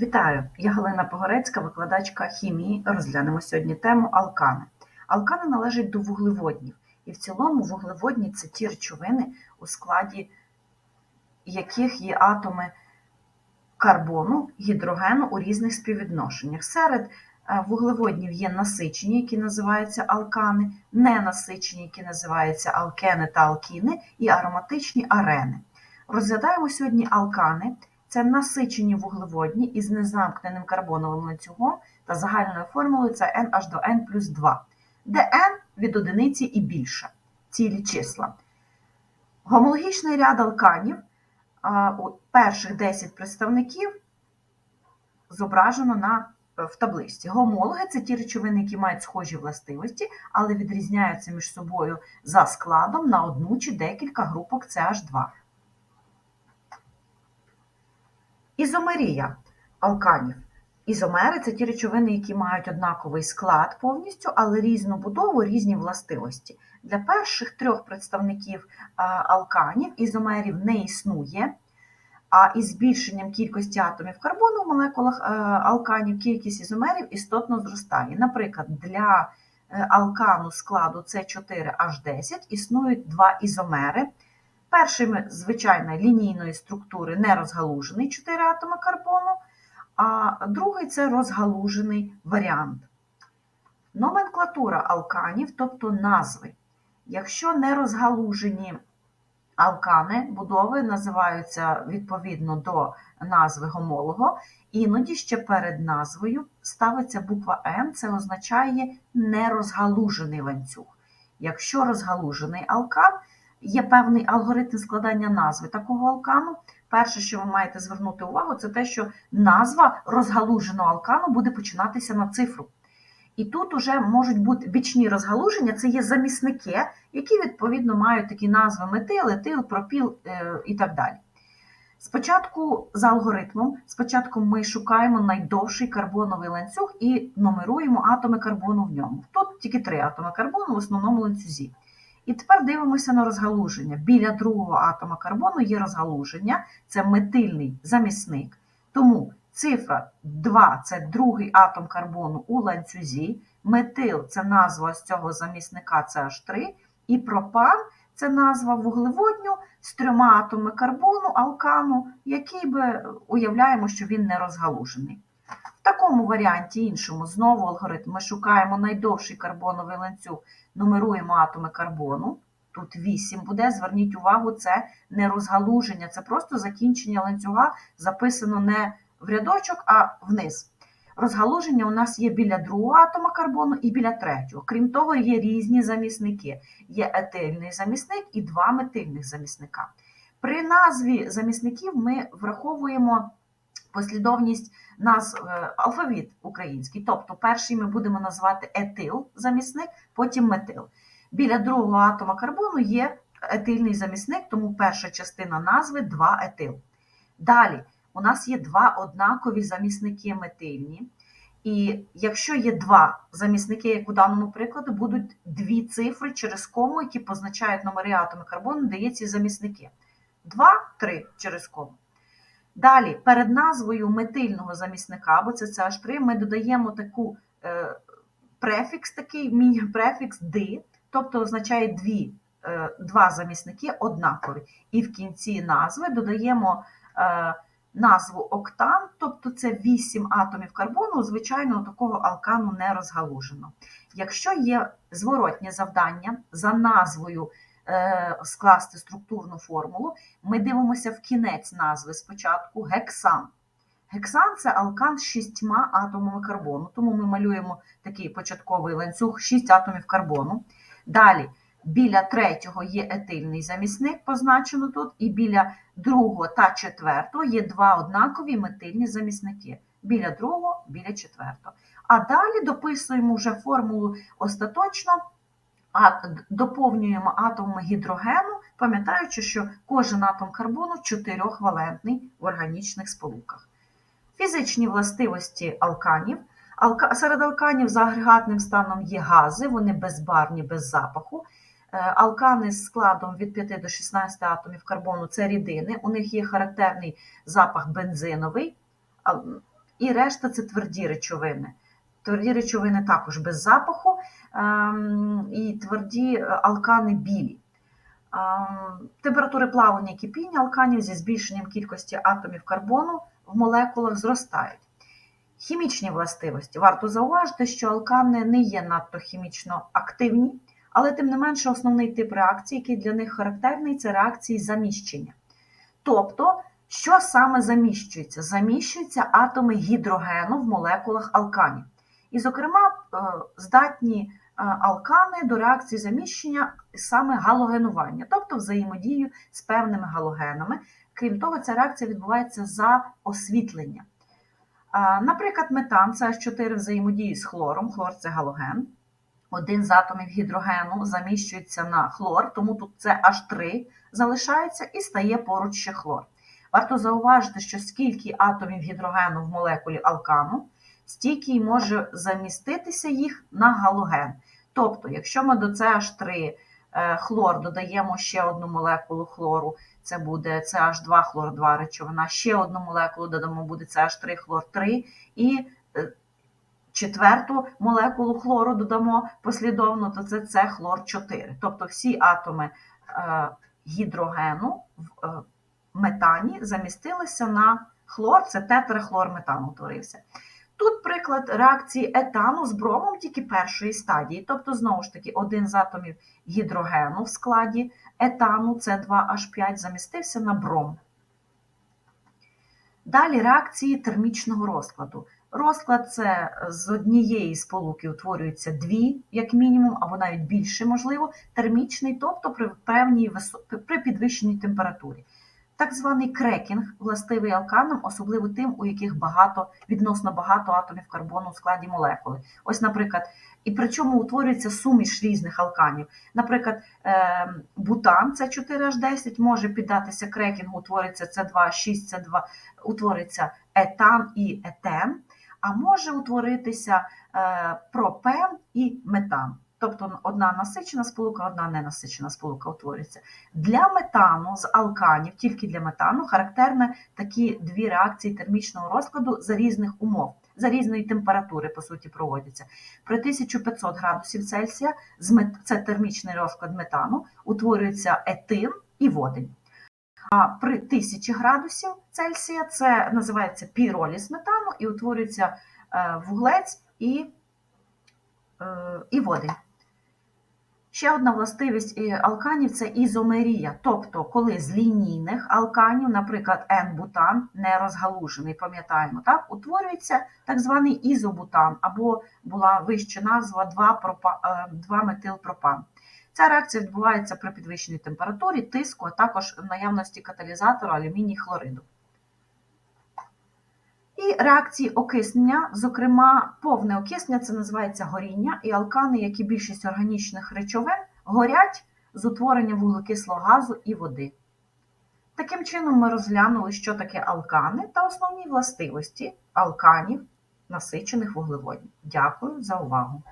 Вітаю! Я Галина Погорецька, викладачка хімії. Розглянемо сьогодні тему алкани. Алкани належать до вуглеводнів, і в цілому вуглеводні це ті речовини, у складі яких є атоми карбону, гідрогену у різних співвідношеннях. Серед е, вуглеводнів є насичені, які називаються алкани, ненасичені, які називаються алкени та алкіни, і ароматичні арени. Розглядаємо сьогодні алкани. Це насичені вуглеводні із незамкненим карбоновим ланцюгом та загальною формулою це NH до N плюс 2, де N від одиниці і більше, цілі числа. Гомологічний ряд алканів, у перших 10 представників зображено на, в табличці. Гомологи це ті речовини, які мають схожі властивості, але відрізняються між собою за складом на одну чи декілька групок CH2. Ізомерія алканів. Ізомери це ті речовини, які мають однаковий склад повністю, але різну будову, різні властивості. Для перших трьох представників алканів ізомерів не існує, а із збільшенням кількості атомів карбону в молекулах а, алканів кількість ізомерів істотно зростає. Наприклад, для е, алкану складу С4H10 існують два ізомери. Перший, звичайно, лінійної структури нерозгалужений 4 атоми карбону, а другий це розгалужений варіант. Номенклатура алканів, тобто назви. Якщо не розгалужені алкани, будови називаються відповідно до назви гомолого, іноді ще перед назвою ставиться буква Н, це означає нерозгалужений ланцюг. Якщо розгалужений алкан, Є певний алгоритм складання назви такого алкану. Перше, що ви маєте звернути увагу, це те, що назва розгалуженого алкану буде починатися на цифру. І тут вже можуть бути бічні розгалуження, це є замісники, які, відповідно, мають такі назви метил, етил, пропіл е, і так далі. Спочатку, за алгоритмом, спочатку ми шукаємо найдовший карбоновий ланцюг і нумеруємо атоми карбону в ньому. Тут тільки три атоми карбону в основному ланцюзі. І тепер дивимося на розгалуження. Біля другого атома карбону є розгалуження, це метильний замісник. Тому цифра 2 це другий атом карбону у ланцюзі, метил це назва з цього замісника CH3, і пропан це назва вуглеводню з трьома атомами карбону, алкану, який би уявляємо, що він не розгалужений. Такому варіанті іншому, знову алгоритм, ми шукаємо найдовший карбоновий ланцюг, нумеруємо атоми карбону. Тут 8 буде. Зверніть увагу, це не розгалуження, це просто закінчення ланцюга, записано не в рядочок, а вниз. Розгалуження у нас є біля другого атома карбону і біля третього. Крім того, є різні замісники. Є етильний замісник і два метильних замісника. При назві замісників ми враховуємо послідовність назв алфавіт український. Тобто, перший ми будемо назвати етил замісник, потім метил. Біля другого атома карбону є етильний замісник, тому перша частина назви 2 етил. Далі у нас є два однакові замісники метильні. І якщо є два замісники, як у даному прикладі, будуть дві цифри через кому, які позначають номери атоми карбону, де є ці замісники. 2, 3 через кому. Далі, перед назвою метильного замісника, бо це CH3, ми додаємо таку е, префікс, такий міні-префікс «ди», тобто означає дві, е, два замісники однакові. І в кінці назви додаємо е, назву октан, тобто це 8 атомів карбону, звичайно, такого алкану не розгалужено. Якщо є зворотнє завдання за назвою скласти структурну формулу, ми дивимося в кінець назви спочатку гексан. Гексан це алкан з шістьма атомами карбону, тому ми малюємо такий початковий ланцюг 6 атомів карбону. Далі біля третього є етильний замісник, позначено тут, і біля другого та четвертого є два однакові метильні замісники. Біля другого, біля четвертого. А далі дописуємо вже формулу остаточно, доповнюємо атомами гідрогену, пам'ятаючи, що кожен атом карбону чотирьохвалентний в органічних сполуках. Фізичні властивості алканів. Алка... Серед алканів за агрегатним станом є гази, вони безбарвні, без запаху. Е, Алкани з складом від 5 до 16 атомів карбону це рідини. У них є характерний запах бензиновий. і решта це тверді речовини. Тверді речовини також без запаху, ем, і тверді е, алкани білі. Ем, Температури плавання і кипіння алканів зі збільшенням кількості атомів карбону в молекулах зростають. Хімічні властивості. Варто зауважити, що алкани не є надто хімічно активні, але тим не менше основний тип реакції, який для них характерний, це реакції заміщення. Тобто, що саме заміщується? Заміщуються атоми гідрогену в молекулах алканів. І, зокрема, е, здатні е, алкани до реакції заміщення саме галогенування, тобто взаємодію з певними галогенами. Крім того, ця реакція відбувається за освітлення. Наприклад, метан CH4 взаємодіє з хлором, хлор це галоген. Один з атомів гідрогену заміщується на хлор, тому тут це H3 залишається і стає поруч ще хлор. Варто зауважити, що скільки атомів гідрогену в молекулі алкану, стільки й може заміститися їх на галоген. Тобто, якщо ми до CH3 е, хлор додаємо ще одну молекулу хлору, це буде CH2 хлор 2 речовина, ще одну молекулу додамо, буде CH3 хлор 3 і е, четверту молекулу хлору додамо послідовно, то це С хлор 4. Тобто всі атоми е, гідрогену в метані замістилися на хлор, це тетрахлорметан утворився. Тут приклад реакції етану з бромом тільки першої стадії, тобто, знову ж таки, один з атомів гідрогену в складі етану С2H5 замістився на бром. Далі реакції термічного розкладу. Розклад це з однієї сполуки утворюються дві, як мінімум, або навіть більше, можливо, термічний, тобто при певній при підвищеній температурі. Так званий крекінг властивий алканам, особливо тим, у яких багато, відносно багато атомів карбону у складі молекули. Ось, наприклад, і причому утворюється суміш різних алканів. Наприклад, е, бутан С4H10 може піддатися крекінгу, утвориться С2H6, С2, утвориться етан і етен, а може утворитися е, пропен і метан. Тобто одна насичена сполука, одна ненасичена сполука утворюється. Для метану з алканів, тільки для метану, характерні такі дві реакції термічного розкладу за різних умов, за різної температури, по суті, проводяться. При 1500 градусів Цельсія, це термічний розклад метану, утворюється етин і водень. А при 1000 градусів Цельсія це називається піроліз метану і утворюється е, вуглець і, е, і водень. Ще одна властивість е, алканів це ізомерія, тобто коли з лінійних алканів, наприклад, N-бутан, не розгалужений, пам'ятаємо, так, утворюється так званий ізобутан, або була вища назва 2-метилпропан. Ця реакція відбувається при підвищеній температурі, тиску, а також наявності каталізатора алюміній хлориду. І реакції окиснення, зокрема, повне окиснення, це називається горіння, і алкани, як і більшість органічних речовин, горять з утворенням вуглекислого газу і води. Таким чином, ми розглянули, що таке алкани та основні властивості алканів, насичених вуглеводнів. Дякую за увагу!